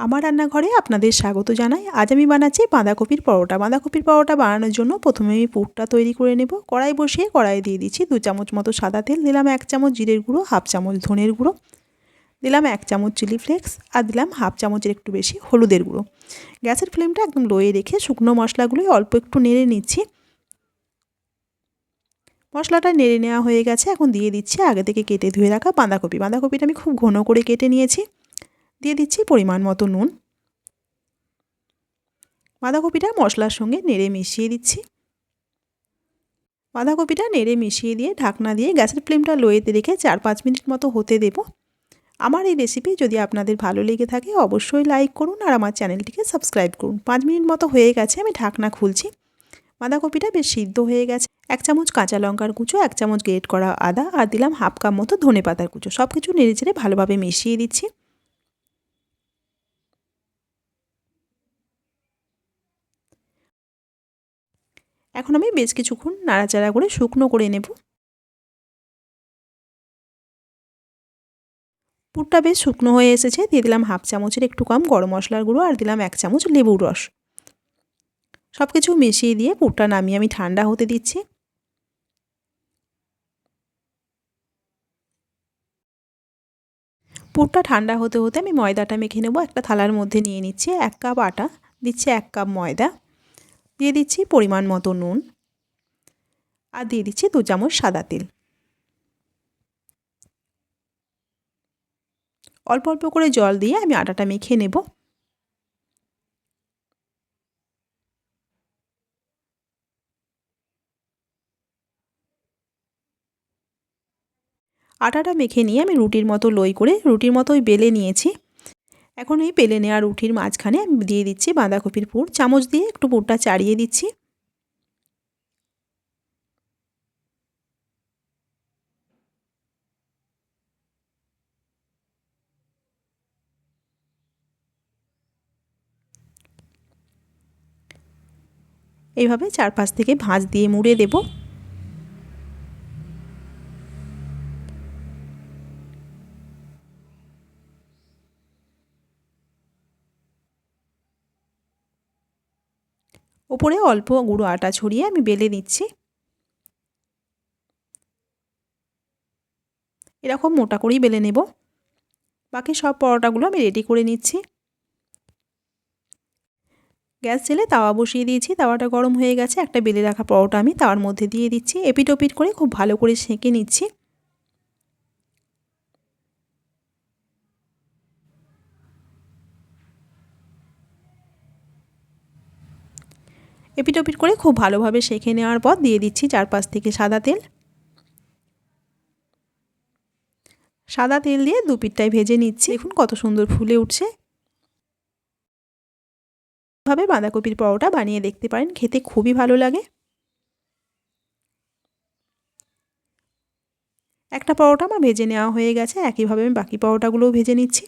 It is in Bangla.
আমার রান্নাঘরে আপনাদের স্বাগত জানাই। আজ আমি বানাচ্ছি বাঁধাকপির পরোটা। বাঁধাকপির পরোটা বানানোর জন্য প্রথমে আমি পুরটা তৈরি করে নেব। কড়াই বসিয়ে কড়াই দিয়ে দিচ্ছি দু চামচ মতো সাদা তেল, দিলাম এক চামচ জিরের গুঁড়ো, হাফ চামচ ধনের গুঁড়ো, দিলাম এক চামচ চিলি ফ্লেক্স আর দিলাম হাফ চামচের একটু বেশি হলুদের গুঁড়ো। গ্যাসের ফ্লেমটা একদম লোয়ে রেখে শুকনো মশলাগুলোই অল্প একটু নেড়ে নিচ্ছি। মশলাটা নেড়ে নেওয়া হয়ে গেছে। এখন দিয়ে দিচ্ছি আগে থেকে কেটে ধুয়ে রাখা বাঁধাকপি। বাঁধাকপিটা আমি খুব ঘন করে কেটে নিয়েছি। দিয়ে দিচ্ছি পরিমাণ মতো নুন। বাঁধাকপিটা মশলার সঙ্গে নেড়ে মিশিয়ে দিচ্ছি। বাঁধাকপিটা নেড়ে মিশিয়ে দিয়ে ঢাকনা দিয়ে গ্যাসের ফ্লেমটা লোয়েতে রেখে চার পাঁচ মিনিট মতো হতে দেব। আমার এই রেসিপি যদি আপনাদের ভালো লেগে থাকে অবশ্যই লাইক করুন আর আমার চ্যানেলটিকে সাবস্ক্রাইব করুন। পাঁচ মিনিট মতো হয়ে গেছে, আমি ঢাকনা খুলছি। বাঁধাকপিটা বেশ সিদ্ধ হয়ে গেছে। এক চামচ কাঁচা লঙ্কার কুচো, এক চামচ গ্রেট করা আদা আর দিলাম হাফ কাপ মতো ধনে পাতার কুচো। সব কিছু নেড়ে চেড়ে ভালোভাবে মিশিয়ে দিচ্ছি। এখন আমি বেশ কিছুক্ষণ নাড়াচাড়া করে শুকনো করে নেব। পুরটা বেশ শুকনো হয়ে এসেছে। দিয়ে দিলাম হাফ চামচের একটু কম গরম মশলার গুঁড়ো আর দিলাম এক চামচ লেবুর রস। সব কিছু মিশিয়ে দিয়ে পুরটা নামিয়ে আমি ঠান্ডা হতে দিচ্ছি। পুরটা ঠান্ডা হতে হতে আমি ময়দাটা মেখে নেব। একটা থালার মধ্যে নিয়ে নিচ্ছি এক কাপ আটা, দিচ্ছি এক কাপ ময়দা। দিয়ে দিচ্ছি পরিমাণ মতো নুন আর দিয়ে দিচ্ছি দু চামচ সাদা তেল। অল্প অল্প করে জল দিয়ে আমি আটাটা মেখে নেব। আটাটা মেখে নিয়ে আমি রুটির মতো লই করে, রুটির মতোই বেলে নিয়েছি। এখন এই পেলে নেওয়া রুটির মাঝখানে আমি দিয়ে দিচ্ছি বাঁধাকপির পুর। চামচ দিয়ে একটু পুরটা চাড়িয়ে দিচ্ছি। এইভাবে চারপাশ থেকে ভাঁজ দিয়ে মুড়ে দেবো। ওপরে অল্প গুঁড়ো আটা ছড়িয়ে আমি বেলে নিচ্ছি। এরকম মোটা করেই বেলে নেব। বাকি সব পরোটাগুলো আমি রেডি করে নিচ্ছি। গ্যাস জেলে তাওয়া বসিয়ে দিয়েছি। তাওয়াটা গরম হয়ে গেছে। একটা বেলে রাখা পরোটা আমি তাওয়ার মধ্যে দিয়ে দিচ্ছি। এপিট ওপিট করে খুব ভালো করে সেঁকে নিচ্ছি। এপিট ওপিট করে খুব ভালোভাবে সেঁকে নেওয়ার পর দিয়ে দিচ্ছি চারপাশ থেকে সাদা তেল। সাদা তেল দিয়ে দু পিঠটায় ভেজে নিচ্ছি। দেখুন কত সুন্দর ফুলে উঠছে। ভাবে বাঁধাকপির পরোটা বানিয়ে দেখতে পারেন, খেতে খুবই ভালো লাগে। একটা পরোটা আমার ভেজে নেওয়া হয়ে গেছে, একইভাবে আমি বাকি পরোটাগুলোও ভেজে নিচ্ছি।